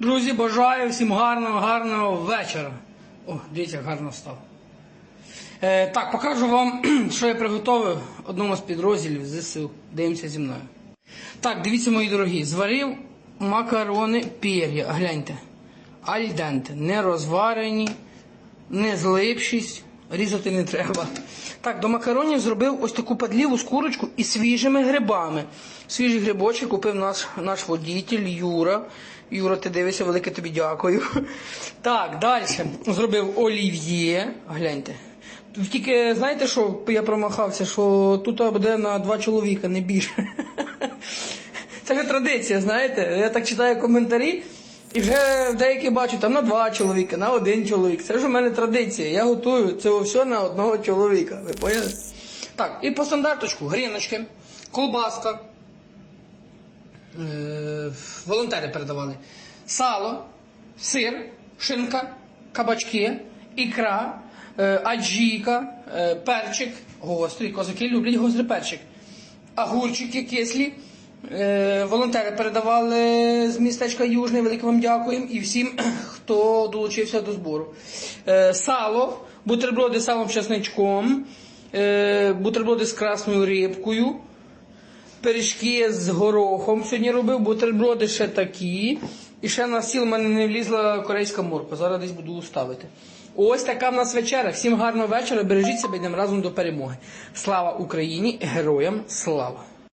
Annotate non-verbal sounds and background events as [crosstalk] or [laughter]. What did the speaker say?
Друзі, бажаю всім гарного, гарного вечора. О, дивіться, гарно став. Е, так, покажу вам, [clears throat] що я приготував одному з підрозділів ЗСУ. Дивимося зі мною. Так, дивіться, мої дорогі, зварив макарони пір'я. Гляньте. Альденте. Не розварені, не злипшість, різати не треба. Так, до макаронів зробив ось таку подліву з курочку і свіжими грибами. Свіжі грибочки купив наш, наш водитель Юра. Юра, ти дивишся, велике тобі дякую. Так, далі. Зробив олів'є. Гляньте. Тільки знаєте, що я промахався, що тут буде на два чоловіка, не більше. Це вже традиція, знаєте. Я так читаю коментарі, і вже деякі бачу там на два чоловіка, на один чоловік. Це ж у мене традиція. Я готую це все на одного чоловіка. Ви поняли? Так, і по стандарточку гріночки, колбаска. Е, волонтери передавали. Сало, сир, шинка, кабачки, ікра, е, аджіка, е, перчик, гострий, козаки люблять гострий перчик, огурчики кислі. Е, волонтери передавали з містечка Южне, велике вам дякуємо і всім, [clears throat] хто долучився до збору. Е, сало, бутерброди з салом чесничком, е, бутерброди з красною рибкою. Пиріжки з горохом сьогодні робив, бутерброди ще такі. І ще на стіл в мене не влізла корейська морква. Зараз десь буду ставити. Ось така в нас вечеря. Всім гарного вечора. Бережіть себе, йдемо разом до перемоги. Слава Україні! Героям слава!